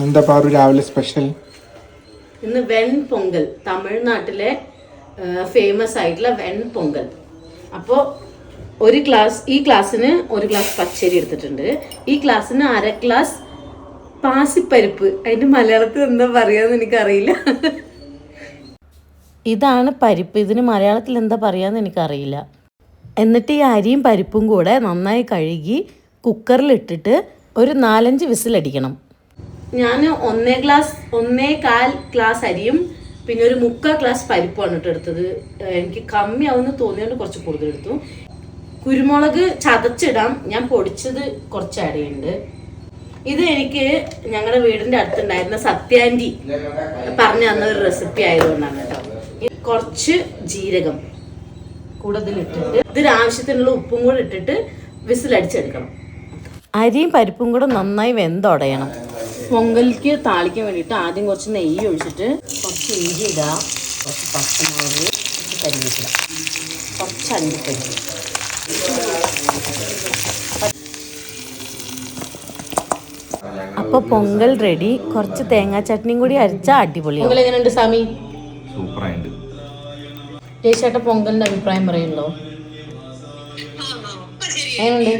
എന്താ പാറു രാവിലെ സ്പെഷ്യൽ ഇന്ന് വെൺ പൊങ്കൽ തമിഴ്നാട്ടിലെ ഫേമസ് ആയിട്ടുള്ള വെൺ പൊങ്കൽ. അപ്പോൾ ഒരു ഗ്ലാസ് ഈ ക്ലാസ്സിന് ഒരു ക്ലാസ് പച്ചരി എടുത്തിട്ടുണ്ട്. ഈ ക്ലാസ്സിന് അര ഗ്ലാസ് പാസിപ്പരിപ്പ്. അതിന്റെ മലയാളത്തിൽ എന്താ പറയാന്ന് എനിക്കറിയില്ല. ഇതാണ് പരിപ്പ്. ഇതിന് മലയാളത്തിൽ എന്താ പറയാന്ന് എനിക്കറിയില്ല. എന്നിട്ട് ഈ അരിയും പരിപ്പും കൂടെ നന്നായി കഴുകി കുക്കറിലിട്ടിട്ട് ഒരു നാലഞ്ച് വിസിലടിക്കണം. ഞാൻ ഒന്നേ ഗ്ലാസ് ഒന്നേ കാൽ ഗ്ലാസ് അരിയും പിന്നെ ഒരു മുക്കാൽ ഗ്ലാസ് പരിപ്പാണ് കേട്ടോ എടുത്തത്. എനിക്ക് കമ്മിയാവുമെന്ന് തോന്നിയോണ്ട് കുറച്ച് കൂടുതൽ എടുത്തു. കുരുമുളക് ചതച്ചിടാം. ഞാൻ പൊടിച്ചത് കുറച്ച് ചെയ്യുന്നുണ്ട് ഇത് എനിക്ക് ഞങ്ങളുടെ വീടിന്റെ അടുത്തുണ്ടായിരുന്ന സത്യാന്റി പറഞ്ഞു തന്ന ഒരു റെസിപ്പി ആയതുകൊണ്ടാണ് കേട്ടോ. കുറച്ച് ജീരകം കൂടുതലിട്ടിട്ട് ഇതിന് ആവശ്യത്തിനുള്ള ഉപ്പും കൂടെ ഇട്ടിട്ട് വിസിലടിച്ചെടുക്കണം. അരിയും പരിപ്പും കൂടെ നന്നായി വെന്തുടയണം. പൊങ്കലിക്ക് താളിക്കാൻ വേണ്ടിയിട്ട് ആദ്യം കുറച്ച് നെയ്യ് ഒഴിച്ചിട്ട് കുറച്ച് ഇഞ്ചി ഇടാം കുറച്ച് പച്ചമുളക് കരിവേപ്പില കുറച്ച് അണ്ടിപ്പരിപ്പ്. അപ്പൊ പൊങ്കൽ റെഡി കുറച്ച് തേങ്ങാ ചട്നിയും കൂടി അരച്ച അടിപൊളി പൊങ്കൽ എങ്ങനെയുണ്ട് സാമി? സൂപ്പറായിട്ട് ജയിച്ചേട്ട പൊങ്കലിന്റെ അഭിപ്രായം പറയുന്നുണ്ടോ എങ്ങനെയുണ്ട്?